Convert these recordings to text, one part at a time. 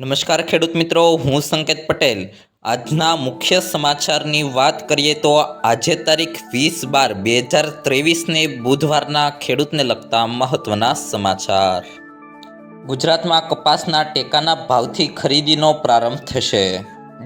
નમસ્કાર ખેડૂત મિત્રો, હું સંકેત પટેલ. આજના મુખ્ય સમાચારની વાત કરીએ તો આજે તારીખ વીસ બાર બે હજાર ત્રેવીસને બુધવારના ખેડૂતને લગતા મહત્વના સમાચાર. ગુજરાતમાં કપાસના ટેકાના ભાવથી ખરીદીનો પ્રારંભ થશે.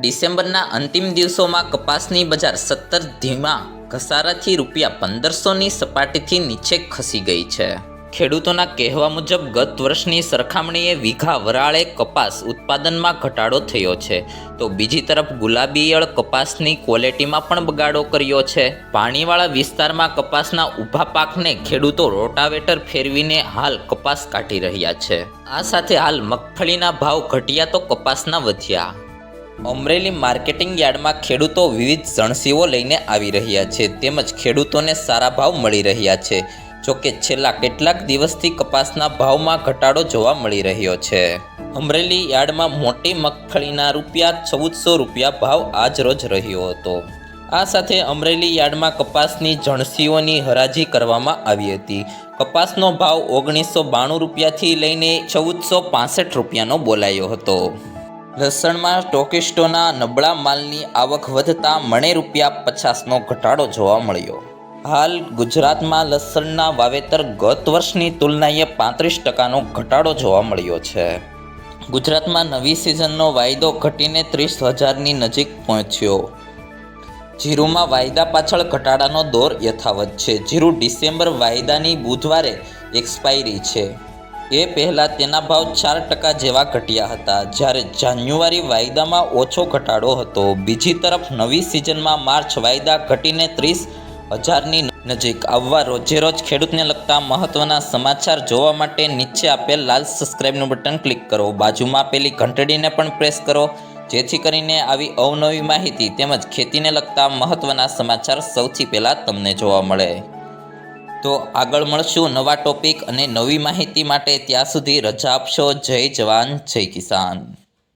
ડિસેમ્બરના અંતિમ દિવસોમાં કપાસની બજાર સત્તર ધીમા ઘસારાથી રૂપિયા પંદરસોની સપાટીથી નીચે ખસી ગઈ છે. ખેડૂતોના કહેવા મુજબ ગત વર્ષની સરખામણીએ વીઘા વરાળે કપાસ ઉત્પાદનમાં ઘટાડો થયો છે. તો બીજી તરફ ગુલાબીયળ કપાસની ક્વોલિટીમાં પણ બગાડો કર્યો છે. પાણીવાળા વિસ્તારમાં કપાસના ઊભા પાકને ખેડૂતો રોટાવેટર ફેરવીને હાલ કપાસ કાઢી રહ્યા છે. આ સાથે હાલ મગફળીના ભાવ ઘટ્યા તો કપાસના વધ્યા. અમરેલી માર્કેટિંગ યાર્ડમાં ખેડૂતો વિવિધ જણસીઓ લઈને આવી રહ્યા છે. તેમજ ખેડૂતોને સારા ભાવ મળી રહ્યા છે. જોકે છેલ્લા કેટલાક દિવસથી કપાસના ભાવમાં ઘટાડો જોવા મળી રહ્યો છે. અમરેલી યાર્ડમાં મોટી મગફળીના રૂપિયા ચૌદસો રૂપિયા ભાવ આજ રોજ રહ્યો હતો. આ સાથે અમરેલી યાર્ડમાં કપાસની જણસીઓની હરાજી કરવામાં આવી હતી. કપાસનો ભાવ ઓગણીસો બાણું રૂપિયાથી લઈને ચૌદસો પાસઠ રૂપિયાનો બોલાયો હતો. લસણમાં ટોકિસ્ટોના નબળા માલની આવક વધતા મણે રૂપિયા પચાસનો ઘટાડો જોવા મળ્યો. હાલ ગુજરાતમાં લસણના વાવેતર ગત વર્ષની તુલનાએ પાંત્રીસ ટકાનો ઘટાડો જોવા મળ્યો છે. ગુજરાતમાં નવી સિઝનનો વાયદો ઘટીને ત્રીસ હજારની નજીક પહોંચ્યો. જીરુમાં વાયદા પાછળ ઘટાડાનો દોર યથાવત છે. જીરુ ડિસેમ્બર વાયદાની બુધવારે એક્સપાયરી છે. એ પહેલાં તેના ભાવ ચાર ટકા જેવા ઘટ્યા હતા. જ્યારે જાન્યુઆરી વાયદામાં ઓછો ઘટાડો હતો. બીજી તરફ નવી સિઝનમાં માર્ચ વાયદા ઘટીને ત્રીસ હજારની નજીક આવવા રોજે રોજ ખેડૂતને લગતા મહત્વના સમાચાર જોવા માટે નીચે આપેલ લાલ સબસ્ક્રાઇબનું બટન ક્લિક કરો. બાજુમાં આપેલી ઘંટડીને પણ પ્રેસ કરો. જેથી કરીને આવી અવનવી માહિતી તેમજ ખેતીને લગતા મહત્વના સમાચાર સૌથી પહેલાં તમને જોવા મળે. તો આગળ મળશું નવા ટોપિક અને નવી માહિતી માટે ત્યાં સુધી રજા આપશો. જય જવાન, જય કિસાન.